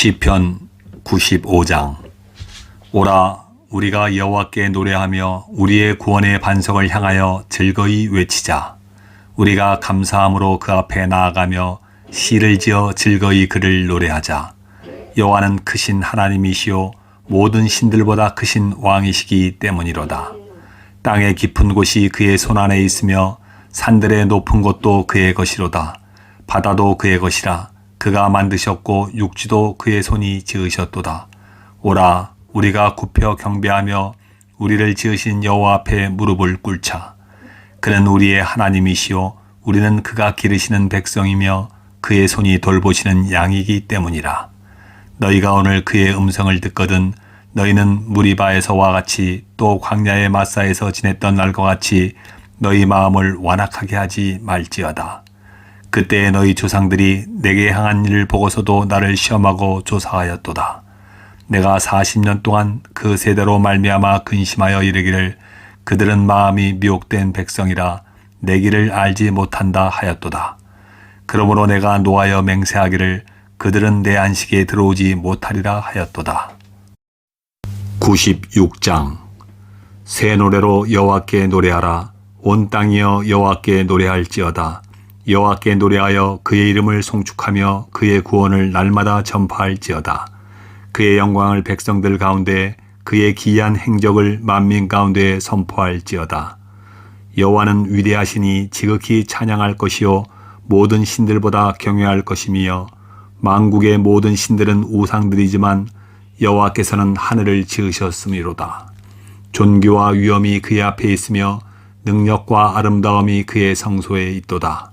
시편 95장. 오라 우리가 여호와께 노래하며 우리의 구원의 반석을 향하여 즐거이 외치자. 우리가 감사함으로 그 앞에 나아가며 시를 지어 즐거이 그를 노래하자. 여호와는 크신 하나님이시요 모든 신들보다 크신 왕이시기 때문이로다. 땅의 깊은 곳이 그의 손 안에 있으며 산들의 높은 곳도 그의 것이로다. 바다도 그의 것이라 그가 만드셨고 육지도 그의 손이 지으셨도다. 오라 우리가 굽혀 경배하며 우리를 지으신 여호와 앞에 무릎을 꿇자. 그는 우리의 하나님이시요 우리는 그가 기르시는 백성이며 그의 손이 돌보시는 양이기 때문이라. 너희가 오늘 그의 음성을 듣거든 너희는 무리바에서와 같이 또 광야의 마사에서 지냈던 날과 같이 너희 마음을 완악하게 하지 말지어다. 그때 너희 조상들이 내게 향한 일을 보고서도 나를 시험하고 조사하였도다. 내가 40년 동안 그 세대로 말미암아 근심하여 이르기를 그들은 마음이 미혹된 백성이라 내 길을 알지 못한다 하였도다. 그러므로 내가 노하여 맹세하기를 그들은 내 안식에 들어오지 못하리라 하였도다. 96장 새 노래로 여호와께 노래하라 온 땅이여 여호와께 노래할지어다 여호와께 노래하여 그의 이름을 송축하며 그의 구원을 날마다 전파할지어다. 그의 영광을 백성들 가운데 그의 기이한 행적을 만민 가운데 선포할지어다. 여호와는 위대하시니 지극히 찬양할 것이요 모든 신들보다 경외할 것이며 만국의 모든 신들은 우상들이지만 여호와께서는 하늘을 지으셨음이로다. 존귀와 위엄이 그의 앞에 있으며 능력과 아름다움이 그의 성소에 있도다.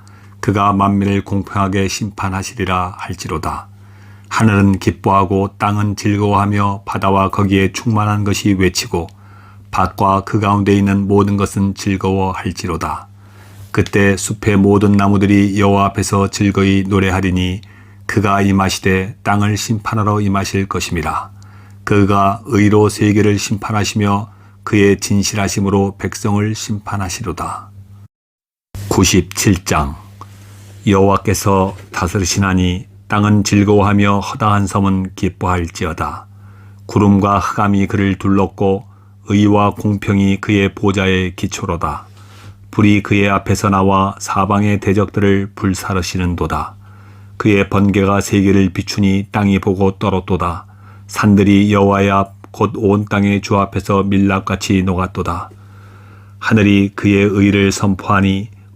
그가 만민을 공평하게 심판하시리라 할지로다. 하늘은 기뻐하고 땅은 즐거워하며 바다와 거기에 충만한 것이 외치고 밭과 그 가운데 있는 모든 것은 즐거워할지로다. 그때 숲의 모든 나무들이 여호와 앞에서 즐거이 노래하리니 그가 임하시되 땅을 심판하러 임하실 것임이라. 그가 의로 세계를 심판하시며 그의 진실하심으로 백성을 심판하시로다. 97장 여호와께서 다스리시나니 땅은 즐거워하며 허다한 섬은 기뻐할지어다. 구름과 흑암이 그를 둘렀고 의와 공평이 그의 보좌의 기초로다. 불이 그의 앞에서 나와 사방의 대적들을 불사르시는도다. 그의 번개가 세계를 비추니 땅이 보고 떨었도다. 산들이 여호와의 앞 곧 온 땅의 주 앞에서 밀랍같이 녹았도다. 하늘이 그의 의를 선포하니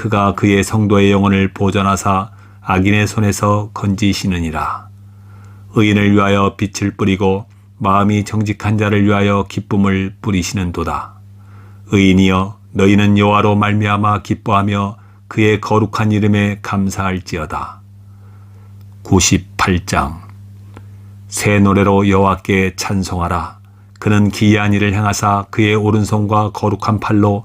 그가 그의 성도의 영혼을 보전하사 악인의 손에서 건지시느니라. 의인을 위하여 빛을 뿌리고 마음이 정직한 자를 위하여 기쁨을 뿌리시는도다. 의인이여 너희는 여호와로 말미암아 기뻐하며 그의 거룩한 이름에 감사할지어다. 98장 새 노래로 여호와께 찬송하라. 그는 기이한 일을 행하사 그의 오른손과 거룩한 팔로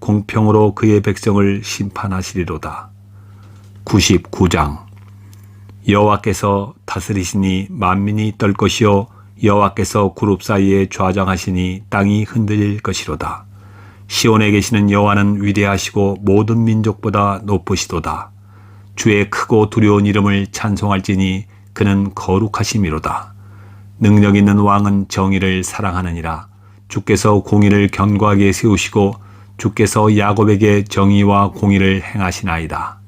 공평으로 그의 백성을 심판하시리로다. 99장 여호와께서 다스리시니 만민이 떨 것이요 여호와께서 그룹 사이에 좌정하시니 땅이 흔들릴 것이로다. 시온에 계시는 여호와는 위대하시고 모든 민족보다 높으시도다. 주의 크고 두려운 이름을 찬송할지니 그는 거룩하심이로다. 능력 있는 왕은 정의를 사랑하느니라. 주께서 공의를 견고하게 세우시고 주께서 야곱에게 정의와 공의를 행하시나이다.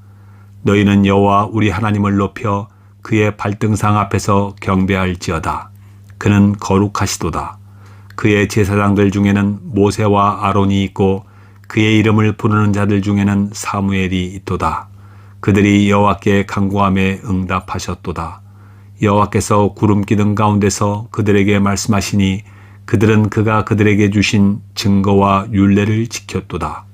너희는 여호와 우리 하나님을 높여 그의 발등상 앞에서 경배할지어다. 그는 거룩하시도다. 그의 제사장들 중에는 모세와 아론이 있고 그의 이름을 부르는 자들 중에는 사무엘이 있도다. 그들이 여호와께 간구함에 응답하셨도다. 여호와께서 구름 기둥 가운데서 그들에게 말씀하시니 그들은 그가 그들에게 주신 증거와 율례를 지켰도다.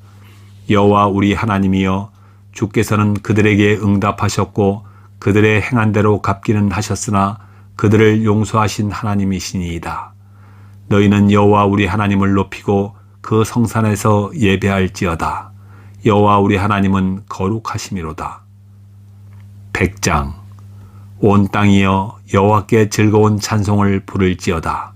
여호와 우리 하나님이여 주께서는 그들에게 응답하셨고 그들의 행한 대로 갚기는 하셨으나 그들을 용서하신 하나님이시니이다. 너희는 여호와 우리 하나님을 높이고 그 성산에서 예배할지어다. 여호와 우리 하나님은 거룩하심이로다. 백장 온 땅이여 여호와께 즐거운 찬송을 부를지어다.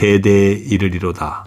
대대에 이르리로다.